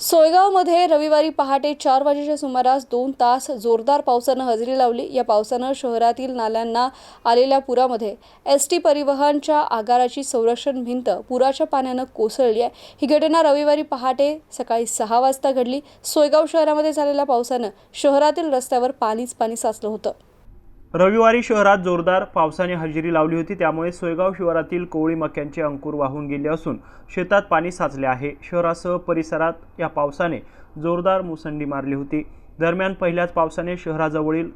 सोयगावमध्ये रविवारी पहाटे चार वाजेच्या सुमारास दोन तास जोरदार पावसानं हजेरी लावली. या पावसानं शहरातील नाल्यांना आलेल्या पुरामध्ये एस टी परिवहनच्या आगाराची संरक्षण भिंत पुराच्या पाण्यानं कोसळली आहे. ही घटना रविवारी पहाटे सकाळी सहा वाजता घडली. सोयगाव शहरामध्ये झालेल्या पावसानं शहरातील रस्त्यावर पाणीच पाणी साचलं होतं. रविवारी शहरात जोरदार पावसाने हजेरी लावली होती. त्यामुळे सोयगाव शिवारातील कोवळी मक्यांचे अंकुर वाहून गेले असून शेतात पाणी साचले आहे. शहरासह परिसरात या पावसाने जोरदार मुसंडी मारली होती. दरम्यान पहिल्याच पावसाने शहराजवळील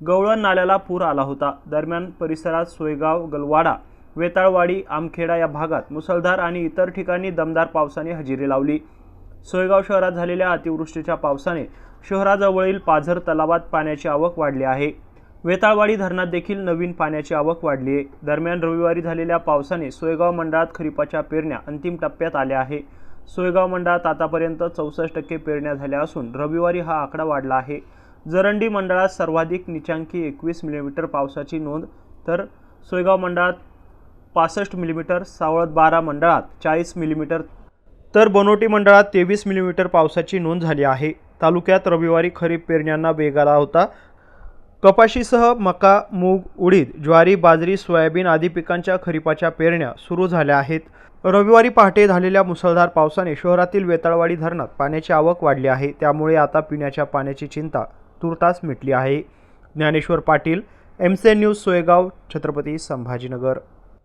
गवळण नाल्याला पूर आला होता. दरम्यान परिसरात सोयगाव गलवाडा वेताळवाडी आमखेडा या भागात मुसळधार आणि इतर ठिकाणी दमदार पावसाने हजेरी लावली. सोयगाव शहरात झालेल्या अतिवृष्टीच्या पावसाने शहराजवळील पाझर तलावात पाण्याची आवक वाढली आहे. वेताळवाडी धरणात देखील नवीन पाण्याची आवक वाढली आहे. दरम्यान रविवारी झालेल्या पावसाने सोयगाव मंडळात खरीपाच्या पेरण्या अंतिम टप्प्यात आल्या आहे. सोयगाव मंडळात आतापर्यंत चौसष्ट टक्के पेरण्या झाल्या असून रविवारी हा आकडा वाढला आहे. जरंडी मंडळात सर्वाधिक निचांकी एकवीस मिलीमीटर पावसाची नोंद तर सोयगाव मंडळात पासष्ट मिलीमीटर सावळत बारा मंडळात चाळीस मिलीमीटर तर बनोटी मंडळात तेवीस मिलीमीटर पावसाची नोंद झाली आहे. तालुक्यात रविवारी खरीप पेरण्यांना वेग आला होता. कपाशीसह मका मूग उडीद ज्वारी बाजरी सोयाबीन आदी पिकांच्या खरीपाच्या पेरण्या सुरू झाल्या आहेत. रविवारी पहाटे झालेल्या मुसळधार पावसाने शहरातील वेताळवाडी धरणात पाण्याची आवक वाढली आहे. त्यामुळे आता पिण्याच्या पाण्याची चिंता तुर्तास मिटली आहे. Dnyaneshwar Patil M news Soygaon Chhatrapati Sambhajinagar.